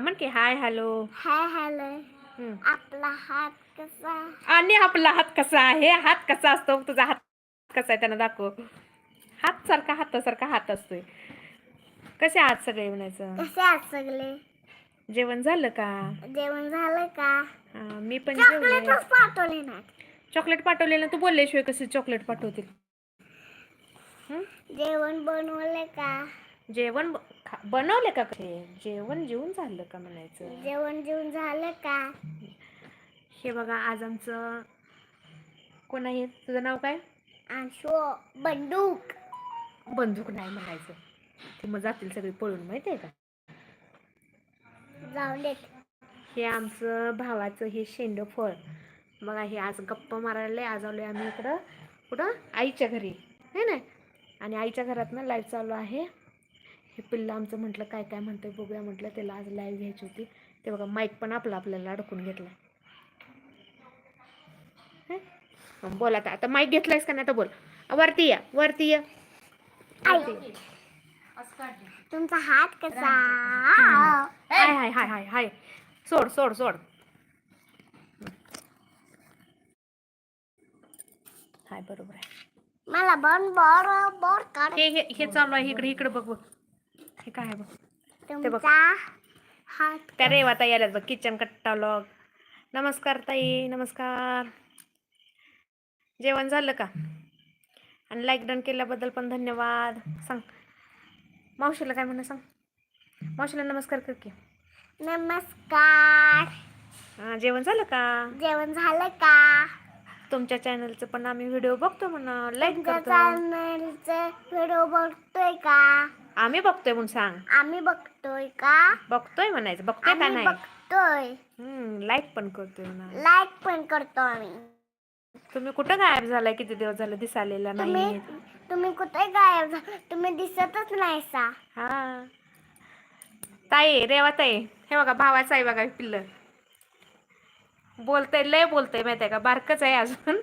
म्हण की hi hello. Hi hello. आपला हात कसा? आणि आपला हात कसा आहे? हात कसा असतो? तुझा हात कसा आहे? त्यांना दाखव. हात सारखा हातासारखा हात असतोय. कसे हात सगळे म्हणायचं? कसे आहात सगळे? जेवण झालं का? जेवण झालं का? हा, मी पण जेवले. चॉकलेटच पाठवले ना चॉकलेट पाठवलेलं तू बोलल्याशिवाय कसे चॉकलेट पाठवतील? हं? जेवण बनवले का? जेवण बनवले का ते जेवण जेवून झालं का म्हणायचं? जेवण जेवण झालं का? हे बघा आज आमचं कोण आहे? तुझं नाव काय? आशो बंदूक. बंदूक नाही म्हणायचं. ते मग जातील सगळे पळून माहिती आहे का? जाऊ देत. हे आमचं भावाचं हे शेंड फळ. बघा हे आज गप्पा मारायला आज आलोय आम्ही इकडं. कुठं? आईच्या घरी. है ना? आणि आईच्या घरात ना लाईव्ह चालू आहे. हे पिल्लं आमचं म्हटलं काय काय म्हणतंय बघूया म्हटलं त्याला आज लाईव्ह घ्यायची होती. ते बघा माईक पण आपला आपल्याला अडकून घेतला? बोल आता. आता माईक घेतलायस का नाही आता बोल. वरती या वरती या. तुमचा हात कसा? हाय हाय हाय हाय हाय. सोड सोड सोड. हाय बरोबर आहे. मला बन बरोबर कर हे हे हे चालू आहे. इकडे इकडे बघ बघ. हे काय आहे बघ? तुमचा हात त्या रेवा ताई आल्यात बघ किचन कट्टा व्लॉग नमस्कार ताई नमस्कार. जेवण झालं का? आणि लाईक डन केल्याबद्दल पण धन्यवाद. सांग. मावशीला काय म्हणा सांग? मावशीला नमस्कार कर की. नमस्कार. हा, जेवण झालं का? जेवण झालं का? तुमच्या चॅनलचं पण आम्ही व्हिडिओ बघतो म्हणा लाईक तुमच्या करतो. चॅनलचे व्हिडिओ बघतोय का? आम्ही बघतोय म्हणून सांग. आम्ही बघतोय का? बघतोय म्हणायचं. बघतोय का आम्ही नाही? बघतोय. हम्म लाईक पण करतोय म्हणा लाईक पण करतो आम्ही. तुम्ही कुठं गायब झालाय? किती दिवस झालं दिसालेला तुम्ही नाही तुम्ही कुठे गायब झा- तुम्ही दिसतच नाही सा हा. ताई रेवा ताई हे बघा भावाचं आहे बघा पिल्ल. बोलतय लय बोलतय माहिती आहे का? बारकच आहे अजून.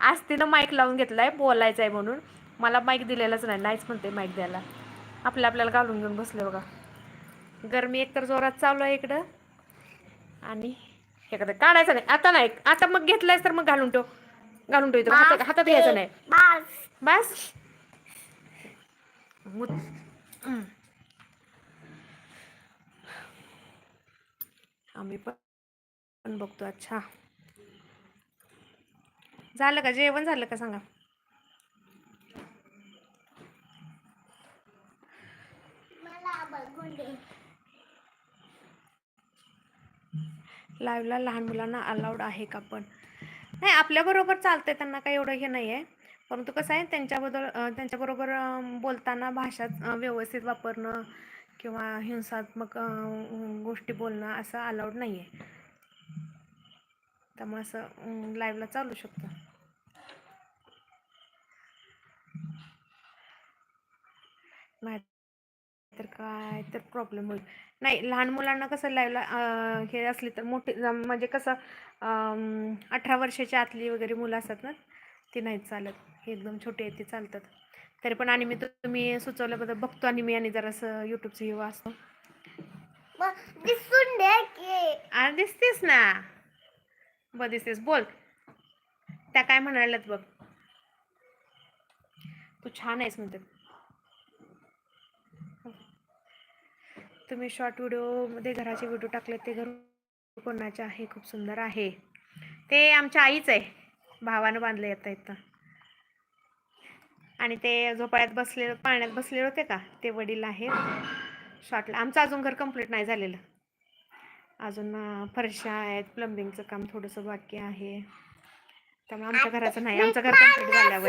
आज तिनं माईक लावून घेतलाय बोलायचं आहे म्हणून. मला माईक दिलेलाच नाही नाहीच म्हणते माईक द्यायला. आपल्या आपल्याला घालून घेऊन बसले बघा. गरमी एकतर जोरात चालू आहे इकडं. आणि एखादं काढायचं नाही. आता नाही. आता मग घेतलायस तर मग घालून ठेव. घालून ठेव. हातात हातात घ्यायचं नाही. बस. आम्ही पण पण बघतो. अच्छा. झालं का? जेवण झालं का? सांगा मला बघून दे लाईव्हला लहान मुलांना अलाउड आहे का पण? नाही आपल्याबरोबर चालतंय त्यांना काही एवढं हे नाही आहे परंतु कसं आहे त्यांच्याबद्दल त्यांच्याबरोबर बोलताना भाषा व्यवस्थित वापरणं किंवा हिंसात्मक गोष्टी बोलणं असं अलाउड नाही आहे त्यामुळे असं लाईव्हला चालू शकतं. नाही तर काय तर प्रॉब्लेम होईल. नाही लहान मुलांना कसं लाईव्हला हे असली तर मोठी म्हणजे कसं अठरा वर्षाच्या आतली वगैरे मुलं असतात ना ती नाही चालत. हे एकदम छोटे आहेत ते चालतात. तरी पण आणि मी तु- तुम्ही सुचवल्याबद्दल बघतो आणि मी आणि जरासं यूट्यूबचं हे वाचतो. दिसून दे की. आणि दिसतेस ना. ब दिसतेस. बोल. त्या काय म्हणाल्यात बघ. तू छान आहेस म्हणते तुम्ही शॉर्ट व्हिडिओमध्ये घराचे व्हिडिओ टाकले ते घर कोणाचे आहे? खूप सुंदर आहे. ते आमच्या आईच आहे. भावानं बांधलं येतं इथं. आणि ते झोपाळ्यात बसले पाण्यात बसलेले होते का? ते वडील आहेत. शॉर्टला आमचं अजून घर कंप्लीट नाही झालेलं. अजून फरशा आहेत प्लंबिंगचं काम थोडंसं बाकी आहे. त्यामुळे आमच्या घराचं नाही. आमचं घर कंप्लीट झाल्यावर.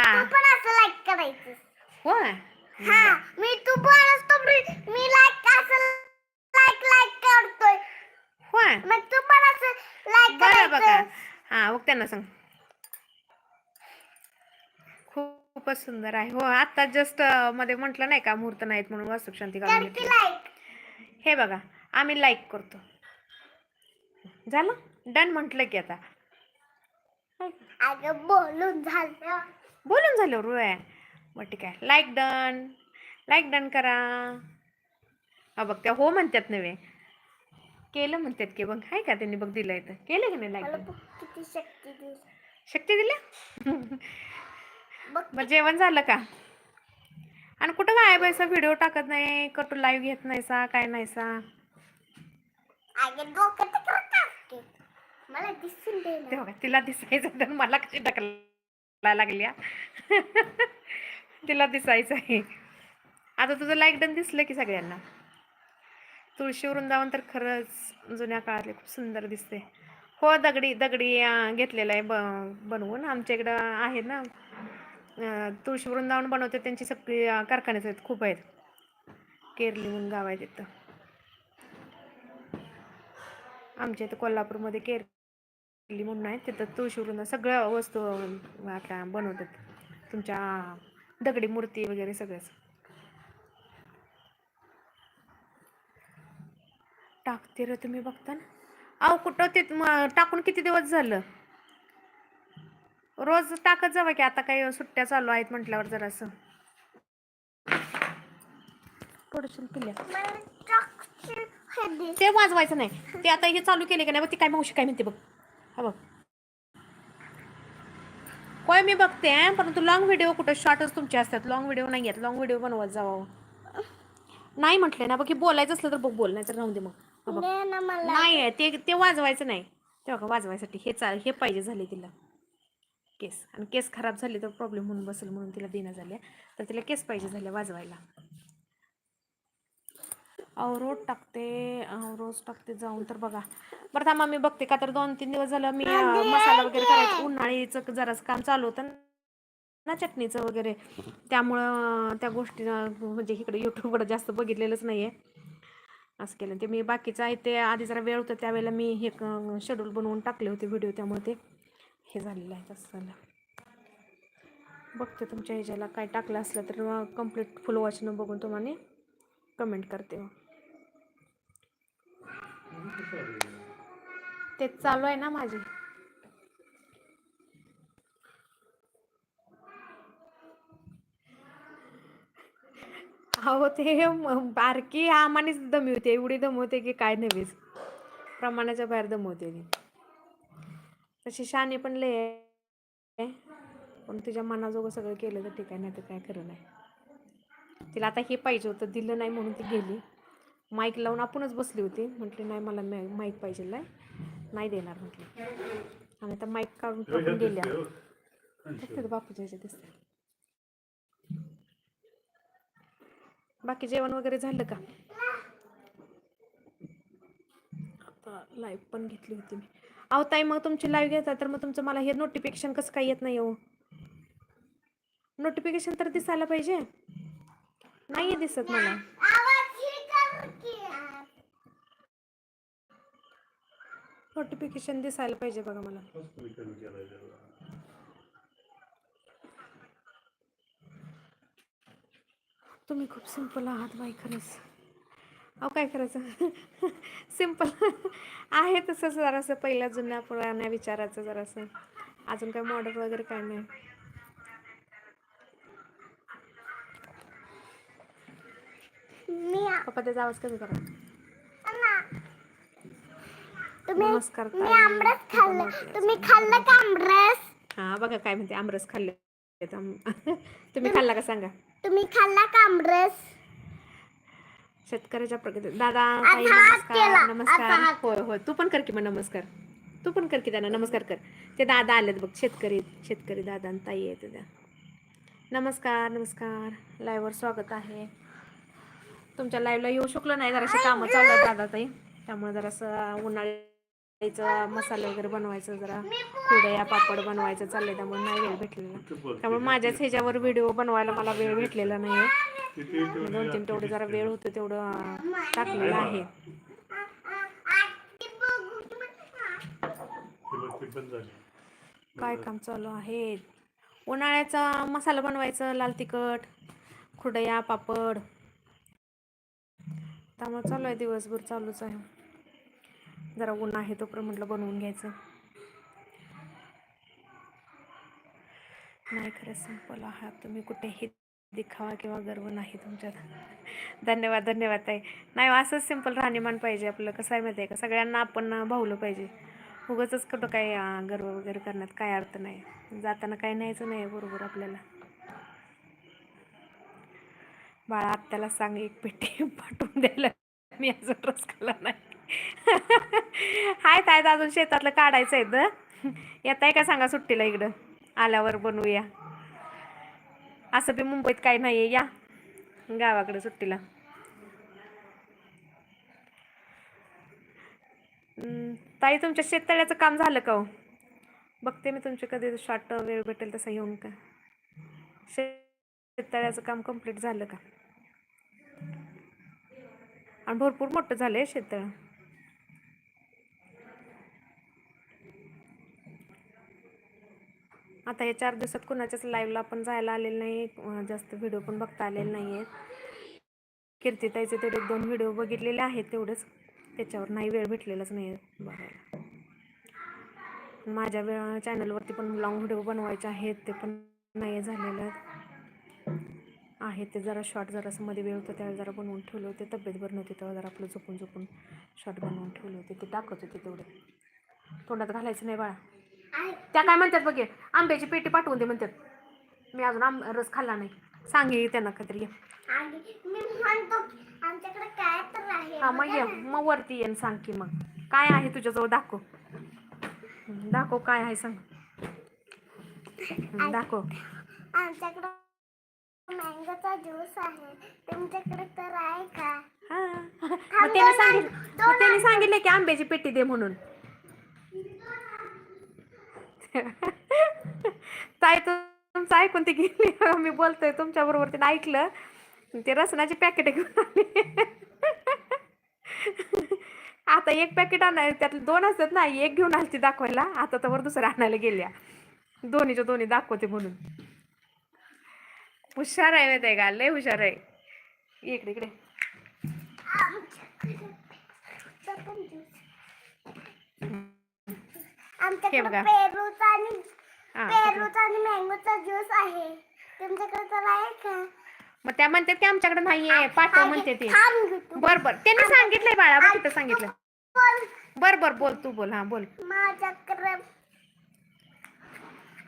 हा. हा मी तू बोलस तो मी- मी लाईक असं लाईक लाईक करतोय. होय. मग तू पण असं लाईक बरं बघा. करायचं. हा मग त्यांना सांग. खूपच सुंदर आहे. हो आता जस्टमध्ये म्हटलं नाही का मुहूर्त नाहीत म्हणून वास्तुक शांती घालून करते घेतली. लाईक हे बघा आम्ही लाईक करतो. झालं? डन म्हटलं की आता. अगं बोलून झालं. बोलून झालं रोय मग ठीक आहे. लाईक डन लाईक डन करा. हा बघ त्या हो म्हणतात नव्हे. केलं म्हणतात की बघ हाय का त्यांनी बघ दिलं इथं केलं की नाही लाईक किती शक्ती दिली. शक्ती दिल्या बघ मग जेवण झालं का? आणि कुठं काय पैसा व्हिडिओ टाकत नाही कुठं लाईव्ह घेत नाहीसा काय नाहीसा आगे डोक्यात तिकडं टाकते मला दिसून दे ना. ते बघा तिला दिसायचं तर मला कशी ढकला लागल्या तिला दिसायचं आहे. आता तुझं लाईक डन दिसलं की सगळ्यांना. तुळशी वृंदावन तर खरंच जुन्या काळातले खूप सुंदर दिसते. हो दगडी दगडी घेतलेलं आहे ब बनवून. आमच्या इकडं आहेत ना तुळशी वृंदावन बनवते. त्यांची सगळी कारखानेच आहेत खूप आहेत. केरली म्हणून गाव आहे तिथं. आमच्या इथं कोल्हापूरमध्ये केरली म्हणून आहे. तिथं तुळशी वृंदावन सगळ्या वस्तू आता बनवतात. तुमच्या दगडी मूर्ती वगैरे सगळंच. टाकते रे तुम्ही बघता ना. अहो कुठं ते टाकून किती दिवस झालं? रोज टाकत जावं की आता काही सुट्ट्या चालू आहेत म्हटल्यावर जरासं. पिल्या दे. ते वाजवायचं नाही. ते आता हे चालू केले का नाही बघ ती काय मावशी काय म्हणते बघ. हा बघ. होय मी बघते परंतु लॉंग व्हिडिओ कुठं शॉर्टच तुमचे असतात. लॉंग व्हिडिओ नाही आहेत. लॉंग व्हिडिओ बनवत जावं. नाही म्हटले ना बघ की बोलायचं असलं तर बघ बोल नाही तर राहून दे मग. नाही आहे ते ते वाजवायचं नाही. ते बघा वाजवायसाठी हे चा हे पाहिजे झाले तिला. केस. आणि केस खराब झाले तर प्रॉब्लेम होऊन बसेल म्हणून तिला देणं झाल्या तर तिला केस पाहिजे झाले वाजवायला. रोज टाकते. रोज टाकते जाऊन तर बघा. बरं थांबा मी बघते. का तर दोन तीन दिवस झालं मी मसाला वगैरे करायचं. उन्हाळीचं जरासं काम चालू होतं ना. चटणीचं वगैरे. त्यामुळं त्या गोष्टी म्हणजे इकडे यूट्यूबवर जास्त बघितलेलंच नाही आहे असं केलं. ते मी बाकीचं आहे ते आधी जरा वेळ होतं त्यावेळेला मी हे शेड्यूल बनवून टाकले होते व्हिडिओ त्यामुळे ते. हे झालेलं आहे तसं झालं. बघते तुमच्या ह्याच्याला काय टाकलं असलं तर कंप्लीट फुल वॉचनं बघून तुम्हाला कमेंट करते. तेच ते चालू आहे ना माझी. अहो ते म- बारकी आम्हानेच दमवते. एवढी दमवते की काय नव्हेच प्रमाणाच्या बाहेर दमवते ती तशी शाने पण लय आहे. पण तुझ्या मनाजोगं सगळं केलं तर ठीक आहे नाही तर काय खरं नाही. तिला आता हे पाहिजे होतं दिलं नाही म्हणून ती गेली. माईक लावून आपणच बसली होती. म्हटली नाही मला माईक पाहिजे नाही देणार म्हटली. आणि आता माईक काढून टाकून गेल्या. का बापूच्या दिसते बाकी जेवण वगैरे झालं का? आता लाईव्ह पण घेतली होती मी. अहो ताई मग तुमची लाईव्ह घेता तर मग तुमचं मला हे नोटिफिकेशन कसं काय येत नाही हो? नोटिफिकेशन तर दिसायला पाहिजे. नाही दिसत मला आवाज हे कर की यार. नोटिफिकेशन दिसायला पाहिजे बघा मला. तुम्ही खूप सिंपल आहात बाई खरंच. अहो काय करायचं? सिंपल आहे तसंच जरासं. पहिल्या जुन्या पुराण्या विचाराचं जरासं. अजून काय मॉडल वगैरे काय नाही. पप्पा त्याचा आवाज कमी करा. नमस्कार मी. आमरस खाल्लं. तुम्ही खाल्लं का आमरस? हा बघा काय म्हणते आमरस खाल्ले तुम्ही खाल्ला का सांगा. तुम्ही खाल्ला का आमरस? शेतकऱ्याच्या प्रगती दादा ताई आता हात केला, नमस्कार. आता नमस्कार हात. होय होय. तू पण कर की मग नमस्कार. तू पण कर की त्यांना नमस्कार कर. ते दादा आलेत बघ शेतकरी शेतकरी दादा आणि ताई आहेत त्या. नमस्कार नमस्कार. लाईव्हवर स्वागत आहे. तुमच्या लाईव्हला येऊ शकलो नाही. जराशी कामं चालू आहेत दादा ताई त्यामुळे जरासं उन्हाळ्याचं मसाले वगैरे बनवायचं जरा. कुरडया पापड बनवायचं चाललंय त्यामुळे नाही वेळ भेटलेला. त्यामुळे माझ्याच ह्याच्यावर व्हिडिओ बनवायला मला वेळ भेटलेला नाही आहे दोन तीन तेवढं जरा वेळ होतं तेवढं टाकलेलं आहे. काय काम चालू आहे? उन्हाळ्याचा मसाला बनवायचं लाल तिखट खुडया पापड. त्यामुळे चालू आहे दिवसभर चालूच आहे. जरा ऊन आहे तोपर्यंत म्हटलं बनवून घ्यायचं. नाही खरं सिंपल आहात तुम्ही कुठेही दिखावा किंवा गर्व नाही तुमच्यात. धन्यवाद धन्यवाद ताई. नाही असंच सिंपल राहणीमान पाहिजे आपलं. कसं आहे माहिती आहे का? सगळ्यांना आपण भावलं पाहिजे. उगाचच कुठं काय गर्व वगैरे करण्यात काय अर्थ नाही. जाताना काही न्यायचं नाही बरोबर आपल्याला. बाळा आत्याला सांग एक पेटी पाठवून द्यायला. मी अजून रस केला नाही. हाय तायत अजून शेतातलं काढायचं आहे तर येत आहे का सांगा सुट्टीला इकडं? आल्यावर बनवूया. असं बी मुंबईत काही नाही आहे या. गावाकडे सुट्टीला. ताई तुमच्या शेततळ्याचं काम झालं का हो? बघते मी तुमचे कधी शॉर्ट वेळ भेटेल तसं येऊन का? शेततळ्याचं काम कंप्लीट झालं का? आणि भरपूर मोठं झालं आहे शेतळ आता या चार दिवसात कुणाच्याच लाईव्हला पण जायला आलेलं नाही जास्त व्हिडिओ पण बघता आलेले नाही आहेत कीर्तिताईचे तेवढे दोन व्हिडिओ बघितलेले आहेत तेवढंच. त्याच्यावर नाही वेळ भेटलेलाच नाही आहे बघायला. माझ्या वेळ चॅनलवरती पण लॉंग व्हिडिओ बनवायचे आहेत ते पण नाही झालेलं. आहे ते जरा शॉर्ट जरासं मध्ये वेळ होतं त्यावेळी जरा बनवून ठेवले होते. तब्येत बरं नव्हती तेव्हा जरा आपलं झोपून झोपून शॉर्ट बनवून ठेवले होते. ते टाकत होते तेवढे. तोंडात घालायचं नाही बाळा. त्या काय म्हणतात बघे आंब्याची पेटी पाठवून दे म्हणतात. मी अजून आंब रस खाल्ला नाही. सांगे त्यांना काहीतरी हा मग ये. मग वरती ये सांग की मग. काय आहे तुझ्याजवळ? दाखव. दाखव काय आहे सांग. दाखव. आमच्याकडे मँगोचा ज्यूस आहे. तुमच्याकडे तर आहे का? हा. मग त्याने सांगितलं मग त्याने सांगितलं की आंब्याची पेटी दे म्हणून. ताई तुमचं ऐकून ती गेली. मी बोलतोय तुमच्या बरोबर तिने ऐकलं. ते रसनाची पॅकेट घेऊन आली. आता एक पॅकेट आणाय त्यातले दोन असतात ना एक घेऊन आली ती दाखवायला. आता तर वर दुसऱ्या आणायला गेल्या. दोन्हीच्या दोन्ही दाखवते म्हणून. हुशार आहे माहिती आहे का? लय हुशार आहे. इकडे इकडे. आमच्याकडे हे बघा. पेरूचा आणि हा पेरूचा आणि मँगोचा ज्यूस आहे. तुमच्याकडे तर आहे का? मग त्या म्हणतात की आमच्याकडे नाहीये. पाठव म्हणते ते. थांब गं तू. बर बर. त्यांनी सांगितलंय बाळा बघ तिथं सांगितलं. बोल. बर बर बोल तू बोल. हा बोल. माझ्याकडे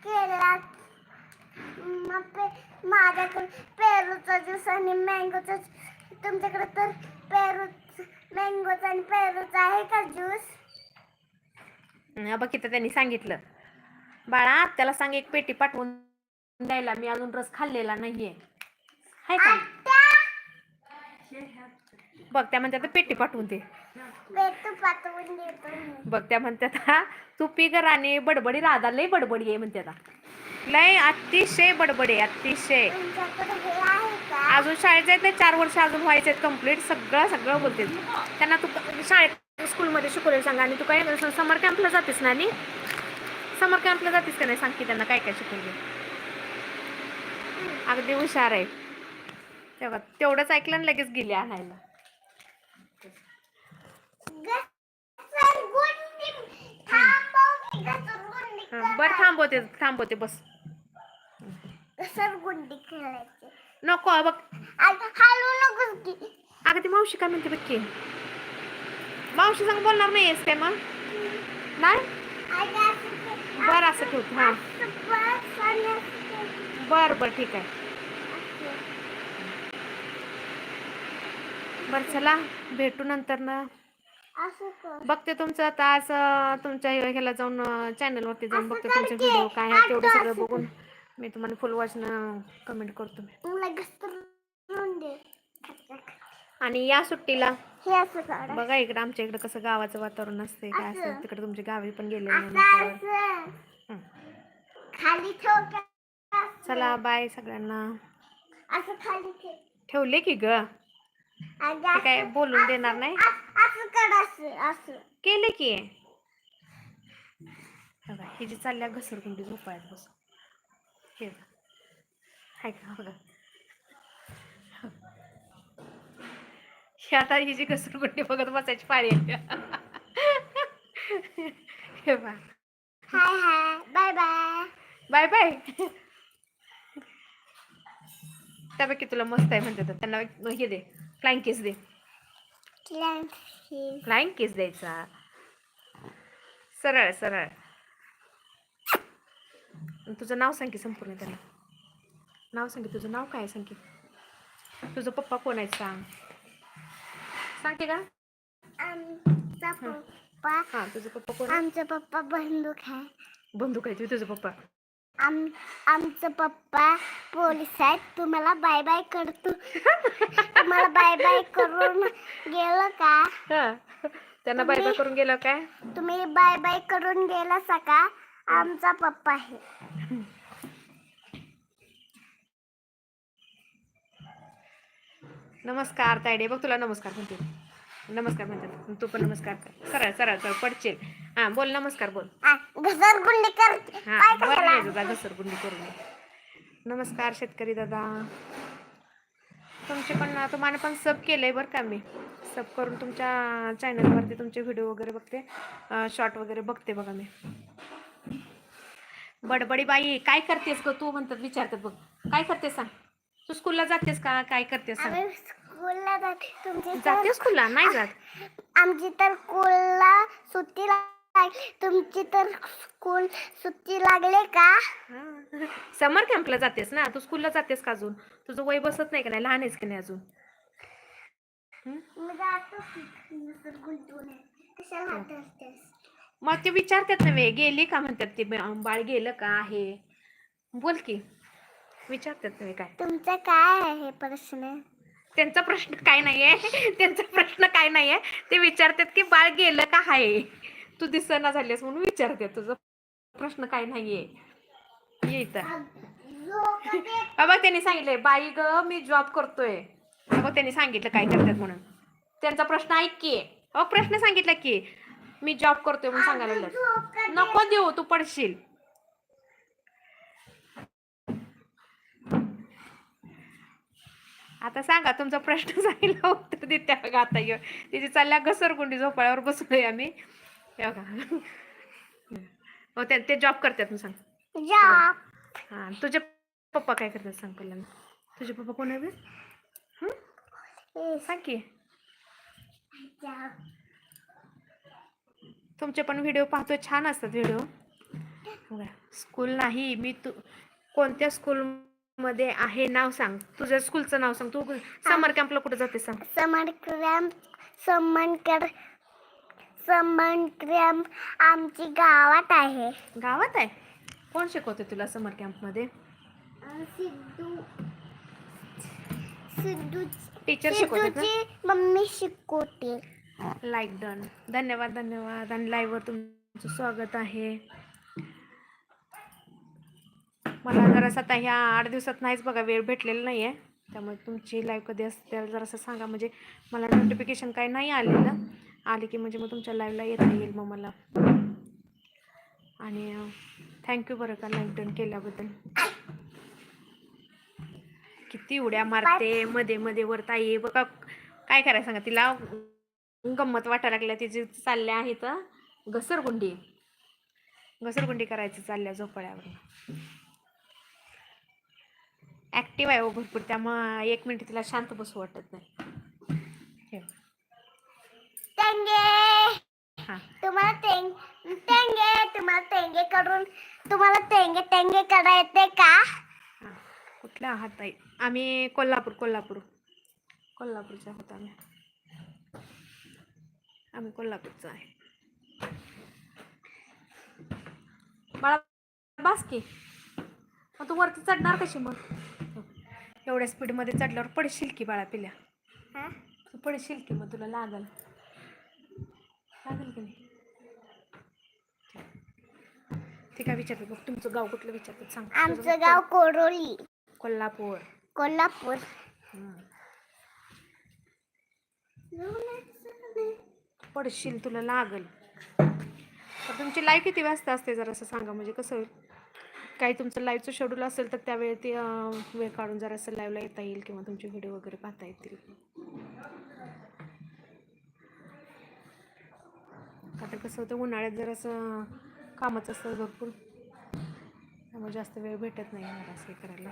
केला. मग पे- माझ्याकडे पेरूचा ज्यूस आणि मँगोचा तुमच्याकडे तर पेरू मँगोचा आणि पेरूचा आहे का ज्यूस? बघ इथं त्यांनी सांगितलं. बाळा त्याला सांग एक पेटी पाठवून द्यायला. मी अजून रस खाल्लेला नाहीये. हाय का? बघ त्या म्हणतात पेटी पाठवून दे. बघ त्या म्हणतात तू पिगर आणि बडबडी राधा लय बडबडी आहे म्हणते आता लय अतिशय बडबडी आहे, अतिशय. अजून शाळेत जायत नाही चार वर्ष अजून व्हायचे आहेत कंप्लीट सगळं सगळं बोलते. त्यांना तू शाळेत स्कूलमध्ये शिकवलेलं सांगा आणि तू काय समर कॅम्पला जातेस ना आणि? समर कॅम्पला जातेस का नाही? सांग की त्यांना काय काय शिकवले अगदी हुशार आहे. तेव्हा तेवढंच ऐकलं लगेच गेली आणायला घसरगुंडी थांबव की घसरगुंडी हं, बरं थांबवते थांबवते बस. खेळायची. नको बघ. आता हलू नकोस की. अगं ती मावशी काय म्हणते बघ की? मावशी सांग बोलणार नाही आहेस काय मग? नाही? बरं असं ठेवते हां. बरं बरं ठीक आहे. बरं चला. भेटू नंतर ना. बघते तुमचं आता आज अं, तुमच्या ह्या- ह्याला जाऊन चॅनलवरती जाऊन असं बघते तुमचे. व्हिडिओ काय आहे तेवढं सगळं असं बघून मी तुम्हाला फुल वॉचनं कमेंट करतो आणि या सुट्टीला असं बघा इकडं आमच्या इकडं कसं गावाचं वातावरण असते काय असं. असतं तिकडे तुमच्या गावी पण गेले असं असं? असं. चला बाय सगळ्यांना असं खाली ठेवले की ग काय बोलून देणार नाही? केले की. बघा ही जी चालल्या घसरगुंडी झोपायत बस हे. हाय का? बघा. ही आता ही जी घसरगुंडी बघत बसायची पाळी. हे बा hi hi. Bye bye. Bye bye. मस्तपैकी तुला मस्त आहे म्हणते त्यांना हे दे. फ्लाईंग किस दे फ्लाईंग किस द्यायचा सरळ सरळ. तुझं नाव सांग की संपूर्ण त्यांना नाव सांग की तुझं नाव काय आहे सांग की. तुझं पप्पा कोण आहे सांग. सांगते का आमचा पप्पा हां तुझं पप्पा कोण? आमचा पप्पा बंदूक आहे. बंदूक आहे तुझं पप्पा. आम आमचं पप्पा पोलीस आहेत. तुम्हाला बाय बाय करतो. तुम्हाला बाय बाय करून गेलं का? हां. त्यांना बाय बाय करून गेलं काय? तुम्ही बाय बाय करून गेला सका. आमचा पप्पा आहे. नमस्कार तायडे. बघ तुला नमस्कार म्हणते. नमस्कार म्हणतात तू पण नमस्कार कर. सरळ सरळ सरळ पडशील हां बोल नमस्कर बोल. घसरगुंडी हां बरं? नाही दादा घसरगुंडी. नमस्कार शेतकरी दादा. तुमचे पण तुम्हाला पण सब केलंय बरं का मी. सब करून तुमच्या चॅनलवरती तुमचे व्हिडिओ वगैरे बघते. शॉर्ट वगैरे बघते बघा मी. बडबडी बाई काय करतेस ग तू? म्हणतात विचारतात बघ. काय करतेस सांग? तू स्कूलला जातेस का? काय करतेस सांग? आम्ही स्कूलला जाते. तुमची तर जातेस स्कूलला नाही जात. आमची तर स्कूलला सुट्टी लागली तुमची तर स्कूल सुट्टी लागले का? समर कॅम्पला जातेस ना? तू स्कूलला जातेस का अजून? तुझं वय बसत नाही का नाही? लहान आहेस की नाही अजून? मी जातो की घसरगुंडीवर. कशाला हात धरतेस? मग ते विचारतात ना वे गेली का म्हणतात ते बाळ गेलं का आहे? बोल की. विचारतात ना काय? तुमचा काय आहे प्रश्न? त्यांचा प्रश्न काय नाहीये. त्यांचा प्रश्न काय नाहीये. ते विचारतात की बाळ गेलं का आहे? तू दिसना झालीस म्हणून विचारते तुझं प्रश्न काय नाहीये. ये इथं. बाबा त्यांनी सांगितलंय बाई ग मी जॉब करतोय. बाबा त्यांनी सांगितलं काय करतात म्हणून. त्यांचा प्रश्न ऐक की. अहो प्रश्न सांगितला की मी जॉब करतोय म्हणून सांगायला लागलं नको देऊ तू पडशील. आता सांगा तुमचा प्रश्न सांगितला उत्तर देत्या बघा आता ह्यो. तिची चालल्या घसरगुंडी झोपाळ्यावर बसलोय आम्ही. हे बघा हो ते ते जॉब करतात ना सांग. जॉब हा तुझे पप्पा काय करतात सांग पहिल्यांदा. तुझे पप्पा कोण आहे बे? हं? सांग की. तुमचे पण व्हिडिओ पाहतो छान असतात व्हिडिओ स्कूल नाही मी तू कोणत्या स्कूलमध्ये आहे नाव सांग. तुझ्या स्कूलचं नाव सांग. तू समर कॅम्पला कुठे जाते सांग. समर क्रॅम्प समन कर समन क्रॅम्प आमची गावात आहे. गावात आहे? कोण शिकवते तुला समर कॅम्पमध्ये? सिद्धू. सिद्धू टीचर शिकवते सिद्धूची मम्मी शिकवते. लाईक डन धन्यवाद धन्यवाद. आणि लाईव्हवर तुमचं स्वागत आहे. मला जरासं आता ह्या आठ दिवसात नाहीच बघा वेळ भेटलेला नाही आहे त्यामुळे तुमची लाईव्ह कधी असते त्याला जरासं सांगा. म्हणजे मला नोटिफिकेशन काही नाही आलेलं. आले की म्हणजे मग तुमच्या लाईव्हला येता येईल मग मला. आणि थँक्यू बरं का लाईक डन केल्याबद्दल. किती उड्या मारते मध्ये मध्ये वर ताई. बघा काय करायला सांगा तिला गंमत वाटायला लागल्या तिची चालल्या आहेत घसरगुंडी. घसरगुंडी करायची चालल्या झोपाळ्यावर ॲक्टिव्ह आहे हो भरपूर त्यामुळं एक मिनिट तिला शांत बसू वाटत नाही. हे. टेंगे हां. तुम्हाला टेंग टेंगे तुम्हाला टेंगे करून तुम्हाला टेंगे टेंगे करा येते का? कुठल्या आहात ताई? आम्ही कोल्हापूर कोल्हापूर. कोल्हापूरच्या आहोत आम्ही. आम्ही कोल्हापूरचं आहे. बाळा बास की. मग तू वरती चढणार कशी मग? एवढ्या स्पीडमध्ये चढल्यावर पडशील की बाळा पिल्या. पडशील की मग तुला लागल. लागल की नाही? ते काय विचारतात बघ तुमचं गाव कुठलं विचारतात? सांग. तुझं आमचं गाव कोरोली. कोल्हापूर. कोल्हापूर. हम्म. पडशील तुला लागल. तर तुमची लाईव्ह किती वाजता असते जरा असं सांगा म्हणजे कसं होईल? काही तुमचं लाईव्हचं शेड्यूल असेल तर त्यावेळी ते अं, वेळ काढून जरासं लाईव्हला येता येईल किंवा तुमचे व्हिडिओ वगैरे पाहता येतील. आता कसं होतं उन्हाळ्यात जरासं कामच असतं भरपूर त्यामुळे जास्त वेळ भेटत नाही मला असं हे करायला.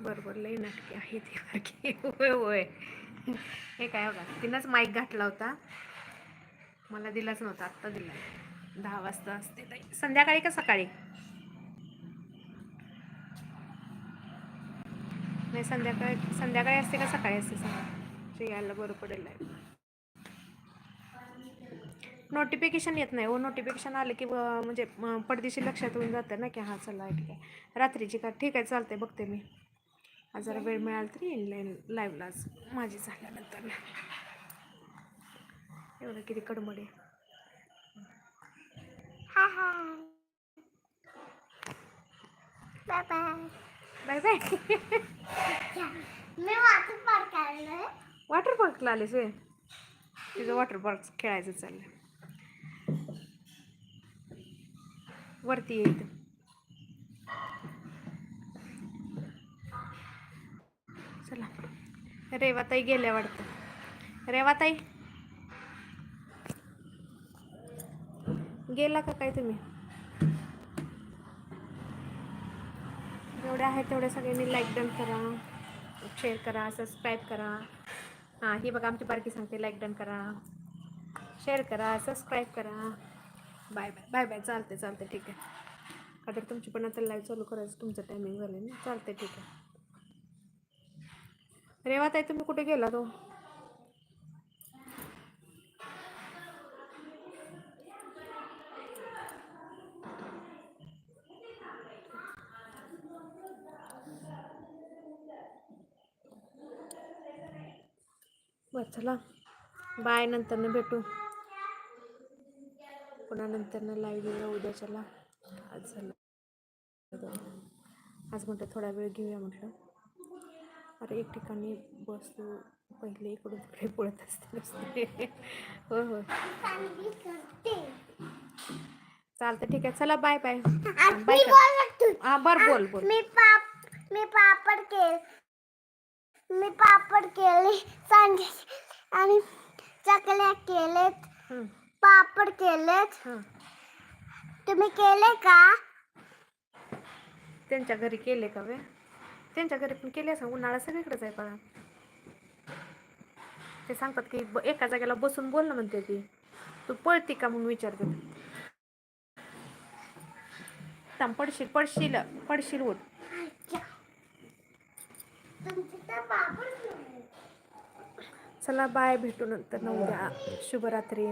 बरोबर लई नाटकी आहे ती बारकी. होय होय. हे काय बघा तिनंच माईक घातला होता. मला दिलाच नव्हता आत्ता दिला दहा वाजता असते ताई. संध्याकाळी का सकाळी? नाही संध्याकाळी संध्याकाळी असते का सकाळी असते? सांगा. ते यायला बरं पडेल नोटिफिकेशन येत नाही. हो नोटिफिकेशन आलं की म्हणजे पडदिशी लक्षात होऊन जातं ना की हां चला ठीक आहे. रात्रीची का ठीक आहे चालते बघते मी. आज जरा वेळ मिळाला तरी येईन लाईन लाईव्हला आज माझी झाल्यानंतर. एवढं किती कडमडे hi bye bye bye water park आलोय वॉटर पार्कला आलीस वे तिचं वॉटर पार्क खेळायचं चाललं वरती येईल चला. रेवाताई गेल्या वाटतं. रेवाताई? गेला का काय तुम्ही? जेवढे आहेत तेवढ्या सगळ्यांनी लाईक डन करा शेअर करा सबस्क्राईब करा. हां ही बघा आमची बारकी सांगते लाईक डन करा. शेअर करा सबस्क्राईब करा. Bye bye. Bye bye. चालते चालते ठीक आहे. का तर तुमची पण आता लाईव्ह चालू करायचं. तुमचं टायमिंग झालं ना. चालते ठीक आहे. रेवा ताई तुम्ही कुठे गेला तो? बरं चला. बाय. नंतरनं भेटू. पुन्हा नंतरनं लाईव्ह येऊया उद्याच्याला. आज झालं. आज म्हटलं थोडा वेळ घेऊया म्हटलं. अरे एक ठिकाणी बसलो पहिले इकडून तिकडे पळत असते नुसते. हो हो. चालतं ठीक आहे. चला बाय बाय बाय हां बरं बोल बोल. मी पाप मी पापड केले. मी पापड केले सांडे आणि चकल्या केलेत. पापड केलेत हं. तुम्ही केले का? त्यांच्या घरी केले का वे? त्यांच्या घरी पण केले असं उन्हाळा सगळीकडेच आहे बघा. ते सांगतात की एका जागेला बसून बोल ना म्हणते ती. तू पळती का म्हणून विचारते. पडशील पडशील पडशील उठ. चला बाय भेटू नंतर. ना उद्या शुभरात्री.